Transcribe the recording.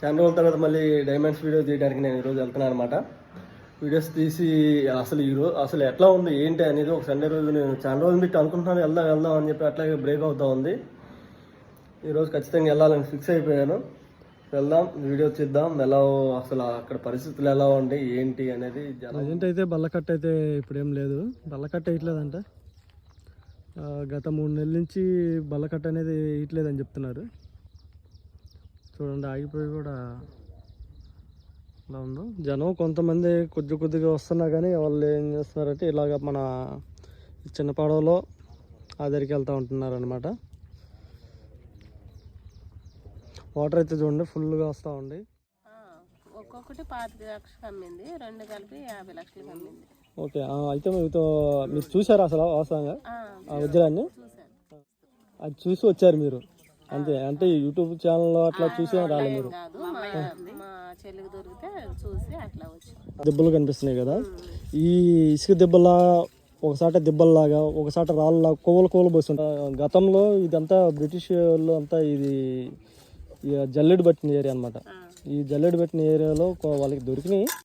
చాలా రోజుల తర్వాత మళ్ళీ డైమండ్స్ వీడియో తీయడానికి నేను ఈరోజు వెళ్తున్నాను అనమాట వీడియోస్ తీసి అసలు ఈరోజు అసలు ఎట్లా ఉంది ఏంటి అనేది ఒక సండే రోజు నేను చాలా రోజులు మీకు అనుకుంటున్నాను వెళ్దాం వెళ్దాం అని చెప్పి అట్లాగే బ్రేక్ అవుతా ఉంది. ఈరోజు ఖచ్చితంగా వెళ్ళాలని ఫిక్స్ అయిపోయాను. వెళ్దాం వీడియో చేద్దాం ఎలా అసలు అక్కడ పరిస్థితులు ఎలా ఉండి ఏంటి అనేది ప్రజెంట్ అయితే బల్లకట్ట అయితే ఇప్పుడేం లేదు. బల్లకట్ట వేయట్లేదంట. గత మూడు నెలల నుంచి బల్లకట్ట అనేది వేయట్లేదని చెప్తున్నారు. చూడండి ఆగిపోయి కూడా ఎలా ఉందో? జనం కొంతమంది కొద్ది కొద్దిగా వస్తున్నా కానీ వాళ్ళు ఏం చేస్తున్నారంటే ఇలాగ మన చిన్న పడవలో ఆ దగ్గరికి వెళ్తూ ఉంటున్నారు అనమాట వాటర్ అయితే చూడండి ఫుల్గా వస్తూ ఉంది. ఒక్కొక్కటి పాతిక లక్షలు అమ్మింది రెండు కలిపి యాభై లక్షలకు అమ్మింది. ఓకే అయితే మీతో మీరు చూసారా అసలు వాస్తవంగా వజ్రాన్ని అది చూసి వచ్చారు మీరు? అంతే అంటే యూట్యూబ్ ఛానల్లో అట్లా చూసి రాలే మీరు. కాదు. మా మా చెల్లికి దొరికితే చూసి అట్లా వచ్చాం దెబ్బలు కనిపిస్తున్నాయి కదా. ఈ ఇసుక దెబ్బలా ఒకసాట దెబ్బల్లాగా ఒకసాట రాళ్ళ కోవలు కోవలు పోస్తుంటాయి గతంలో ఇదంతా బ్రిటిష్ వాళ్ళు అంతా ఇది జల్లెడు పట్టిన ఏరియా అనమాట ఈ జల్లెడు పట్టిన ఏరియాలో కొ- వాళ్ళకి దొరికినాయి.